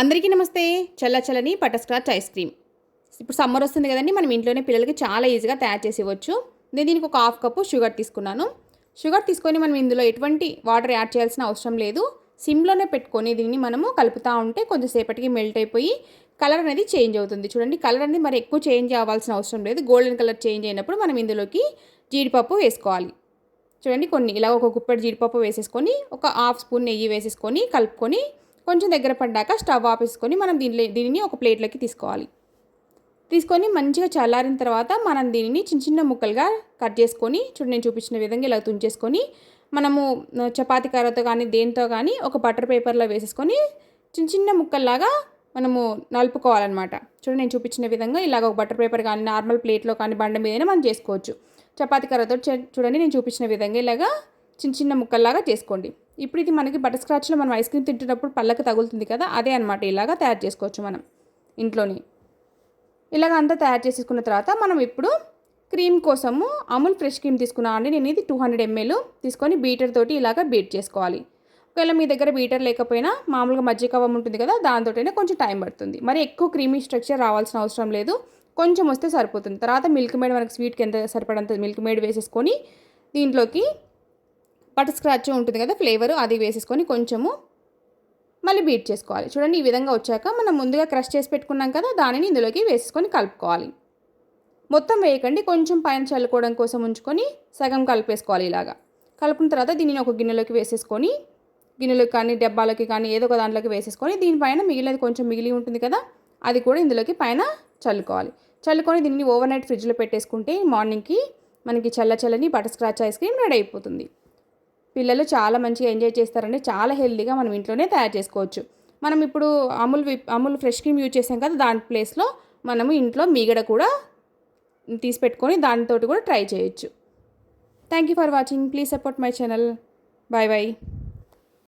అందరికీ నమస్తే. చల్ల చల్లని ఐస్ క్రీమ్. ఇప్పుడు సమ్మర్ వస్తుంది కదండి మనం ఇంట్లోనే పిల్లలకి చాలా ఈజీగా తయారు చేసి ఇవ్వచ్చు. నేను దీనికి ఒక హాఫ్ కప్పు షుగర్ తీసుకున్నాను. షుగర్ తీసుకొని మనం ఇందులో ఎటువంటి వాటర్ యాడ్ చేయాల్సిన అవసరం లేదు. సిమ్లోనే పెట్టుకొని దీన్ని మనము కలుపుతూ ఉంటే కొంచెంసేపటికి మెల్ట్ అయిపోయి కలర్ అనేది చేంజ్ అవుతుంది. చూడండి కలర్ అనేది మరి ఎక్కువ చేంజ్ అవ్వాల్సిన అవసరం లేదు. గోల్డెన్ కలర్ చేంజ్ అయినప్పుడు మనం ఇందులోకి జీడిపప్పు వేసుకోవాలి. చూడండి కొన్ని ఇలా ఒక గుప్పెడు జీడిపప్పు వేసేసుకొని ఒక హాఫ్ స్పూన్ నెయ్యి వేసేసుకొని కలుపుకొని కొంచెం దగ్గర పడ్డాక స్టవ్ ఆపేసుకొని మనం దీనిలో దీనిని ఒక ప్లేట్లోకి తీసుకోవాలి. తీసుకొని మంచిగా చల్లారిన తర్వాత మనం దీనిని చిన్న చిన్న ముక్కలుగా కట్ చేసుకొని చూడండి నేను చూపించిన విధంగా ఇలా తుంచేసుకొని మనము చపాతి చపాతీ కర్రతో కానీ దేంతో కానీ ఒక బటర్ పేపర్లో వేసేసుకొని చిన్న చిన్న ముక్కల్లాగా మనము నలుపుకోవాలన్నమాట. చూడండి నేను చూపించిన విధంగా ఇలాగ ఒక బటర్ పేపర్ కానీ నార్మల్ ప్లేట్లో కానీ బండ మీదనే మనం చేసుకోవచ్చు. చపాతీ కర్రతో చూడండి నేను చూపించిన విధంగా ఇలాగా చిన్న చిన్న ముక్కల్లాగా చేసుకోండి. ఇప్పుడు ఇది మనకి బటర్ స్క్రాచ్లో మనం ఐస్ క్రీమ్ తింటున్నప్పుడు పళ్ళకి తగులుతుంది కదా అదే అనమాట ఇలాగా తయారు చేసుకోవచ్చు మనం ఇంట్లోని. ఇలాగ అంతా తయారు చేసేసుకున్న తర్వాత మనం ఇప్పుడు క్రీమ్ కోసము అమూల్ ఫ్రెష్ క్రీమ్ తీసుకున్నాను అండి. నేను ఇది టూ హండ్రెడ్ ఎంఎల్ తీసుకొని బీటర్ తోటి ఇలాగ బీట్ చేసుకోవాలి. ఒకవేళ మీ దగ్గర బీటర్ లేకపోయినా మామూలుగా మజ్జిగ కవ్వం ఉంటుంది కదా దాంతోటైనా కొంచెం టైం పడుతుంది. మరి ఎక్కువ క్రీమీ స్ట్రక్చర్ రావాల్సిన అవసరం లేదు. కొంచెం వస్తే సరిపోతుంది. తర్వాత మిల్క్ మేడ్ మనకి స్వీట్కి ఎంత సరిపడంత మిల్క్ మేడ్ వేసేసుకొని దీంట్లోకి బటర్ స్క్రాచ్ ఉంటుంది కదా ఫ్లేవర్ అది వేసేసుకొని కొంచెము మళ్ళీ బీట్ చేసుకోవాలి. చూడండి ఈ విధంగా వచ్చాక మనం ముందుగా క్రష్ చేసి పెట్టుకున్నాం కదా దానిని ఇందులోకి వేసుకొని కలుపుకోవాలి. మొత్తం వేయకండి కొంచెం పైన చల్లుకోవడం కోసం ఉంచుకొని సగం కలిపేసుకోవాలి ఇలాగా. కలుపుకున్న తర్వాత దీనిని ఒక గిన్నెలోకి వేసేసుకొని గిన్నెలకు కానీ డబ్బాలకి కానీ ఏదో ఒక దాంట్లోకి వేసేసుకొని దీనిపైన మిగిలినది కొంచెం మిగిలి ఉంటుంది కదా అది కూడా ఇందులోకి పైన చల్లుకోవాలి. చల్లుకొని దీన్ని ఓవర్ నైట్ ఫ్రిడ్జ్లో పెట్టేసుకుంటే మార్నింగ్కి మనకి చల్ల చల్లని butterscotch ice cream ready అయిపోతుంది. పిల్లలు చాలా మంచిగా ఎంజాయ్ చేస్తారండి చాలా హెల్తీగా మనం ఇంట్లోనే తయారు చేసుకోవచ్చు. మనం ఇప్పుడు Amul Amul fresh cream use చేసాం కదా దాని ప్లేస్లో మనము ఇంట్లో మీగడ కూడా తీసి పెట్టుకొని దానితోటి కూడా ట్రై చేయొచ్చు. Thank you for watching. Please support my channel. Bye bye